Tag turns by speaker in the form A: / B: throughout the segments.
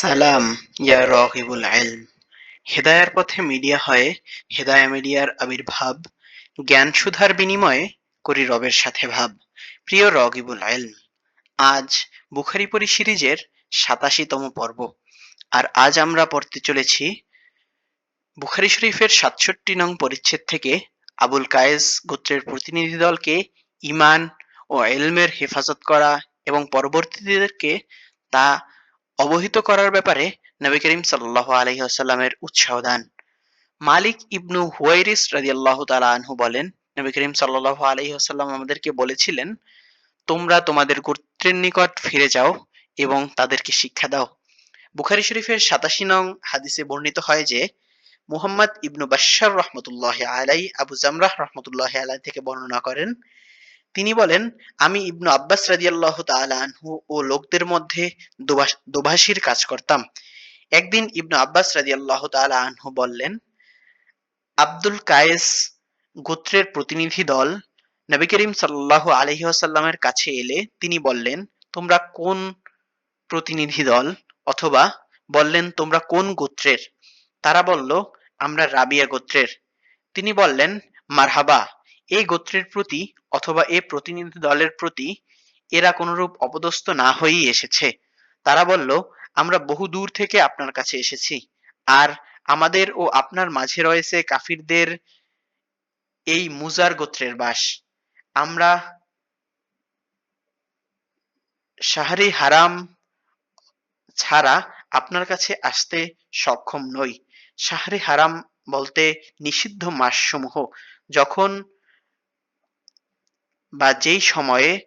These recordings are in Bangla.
A: সালাম, ইয়া রগিবুল ইলম। হেদায়ার পথে মিডিয়া হয়ে, হেদায়া মিডিয়ার আবির্ভাব, জ্ঞান সুধার বিনিময়ে করি রবের সাথে ভাব। প্রিয় রগিবুল ইলম, আজ বুখারি পরি সিরিজের সাতাশিতম পর্ব, আর আজ আমরা পড়তে চলেছি বুখারি শরীফের সাতষট্টি নং পরিচ্ছেদ থেকে আবুল কায়েস গোত্রের প্রতিনিধি দলকে ইমান ও এলমের হেফাজত করা এবং পরবর্তীদেরকে তা অবহিত করার ব্যাপারে নবী করিম সাল্লাহ আলহি আসাল্লামের উৎসাহ দান। মালিক ইবনু হুয়াইরিস রাজিয়াল্লাহ তালা আনহু বলেন, নবী করিম সাল্লাহ আলহি আসাল্লাম আমাদেরকে বলেছিলেন, তোমরা তোমাদের গোত্রের নিকট ফিরে যাও এবং তাদেরকে শিক্ষা দাও। বুখারি শরীফের সাতাশি নং হাদিসে বর্ণিত হয় যে, মুহাম্মদ ইবনু বাশার রহমতুল্লাহ আলাই আবু জামরাহ রহমতুল্লাহ আলাই থেকে বর্ণনা করেন তিনি বলেন, আমি ইবনু আব্বাস রাজিয়াল্লাহ আনহু ও লোকদের মধ্যে দোভাষীর কাজ করতাম। একদিন ইবনু আব্বাস রাজিয়াল্লাহ আনহু বললেন, আব্দুল কায়েস গোত্রের প্রতিনিধি দল নবী করিম সাল্লাহ আলহি আসাল্লামের কাছে এলে তিনি বললেন, তোমরা কোন প্রতিনিধি দল? অথবা বললেন, তোমরা কোন গোত্রের? তারা বলল, আমরা রাবিয়া গোত্রের। তিনি বললেন, মারহাবা। এই গোত্রের প্রতি অথবা এ প্রতিনিধি দলের প্রতি এরা কোনরূপ অপদস্থ না হয়েই এসেছে। তারা বলল, আমরা বহু দূর থেকে আপনার কাছে এসেছি। আর আমাদের ও আপনার মাঝে রয়েছে কাফিরদের এই মুজার গোত্রের বাস। আমরা শাহরি হারাম ছাড়া আপনার কাছে আসতে সক্ষম নই। শাহরি হারাম বলতে নিষিদ্ধ মাসসমূহ। যখন বা যেই সময়ে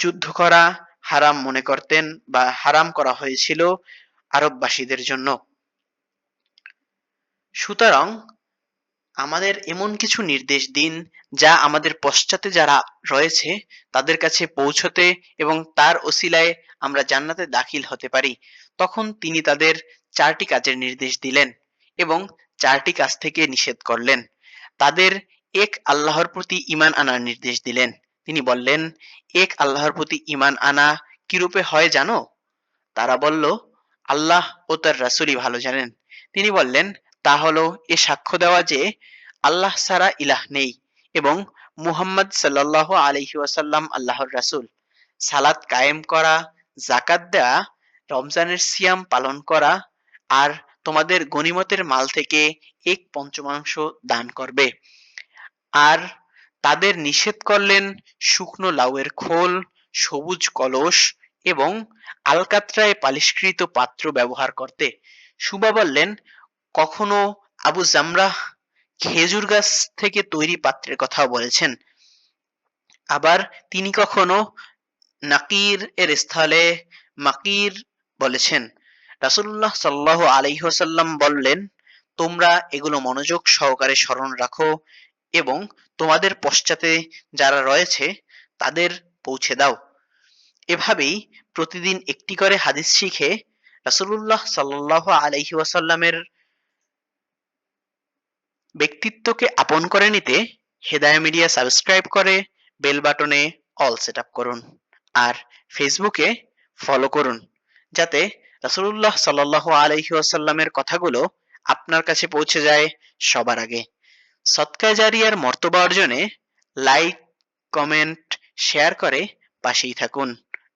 A: যুদ্ধ করা হারাম মনে করতেন বা হারাম করা হয়েছিল আরববাসীদের জন্য। সুতরাং আমাদের এমন কিছু নির্দেশ দিন যা আমাদের পশ্চাতে যারা রয়েছে তাদের কাছে পৌঁছতে এবং তার ওসিলায় আমরা জান্নাতে দাখিল হতে পারি। তখন তিনি তাদের চারটি কাজের নির্দেশ দিলেন এবং চারটি কাজ থেকে নিষেধ করলেন। তাদের এক আল্লাহর প্রতি ইমান আনার নির্দেশ দিলেন। তিনি বললেন, এক আল্লাহর প্রতি ইমান আনা কিরূপে হয় জানো? তারা বলল, আল্লাহ ও তার রাসুলই ভালো জানেন। তিনি বললেন, তা হলো এ সাক্ষ্য দেওয়া যে আল্লাহ সারা ইলাহ নেই এবং মুহাম্মদ সাল্লাহ আলহি ওয়াসাল্লাম আল্লাহর রাসুল। সালাত কায়েম করা জাকাত দেয়া, রমজানের সিয়াম পালন করা আর তোমাদের গনিমতের মাল থেকে এক পঞ্চমাংশ দান করবে। আর তাদের নিষেধ করলেন শুকনো লাউয়ের খোল, সবুজ কলস এবং আলকাত্রায় পালিশকৃত পাত্র ব্যবহার করতে। সুবা বললেন, কখনো আবু জামরাহ খেজুর গাছ থেকে তৈরি পাত্রের কথাও বলেছেন। আবার তিনি কখনো নাকির এর স্থলে মাকির বলেছেন। রাসুল্লাহ সাল্লাহ আলহিহসাল্লাম বললেন, তোমরা এগুলো মনোযোগ সহকারে স্মরণ রাখো এবং তোমাদের পশ্চাতে যারা রয়েছে, তাদের পৌঁছে দাও। এভাবেই প্রতিদিন একটি করে হাদিস শিখে রাসুল্লাহ সাল্লাহ আলহি ওয়াসাল্লামের ব্যক্তিত্বকে আপন করে নিতে হেদায়া মিডিয়া সাবস্ক্রাইব করে বেল বাটনে অল সেট আপ করুন আর ফেসবুকে ফলো করুন যাতে রাসুল্লাহ সাল্লাহ আলহি আসাল্লামের কথাগুলো আপনার কাছে পৌঁছে যায় সবার আগে। সৎকা জারিয়ার মর্তবা অর্জনে লাইক কমেন্ট শেয়ার করে পাশেই থাকুন।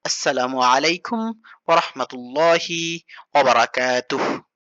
A: আসসালামু আলাইকুম ওরহমতুল্লাহি ওবরাকাতুহ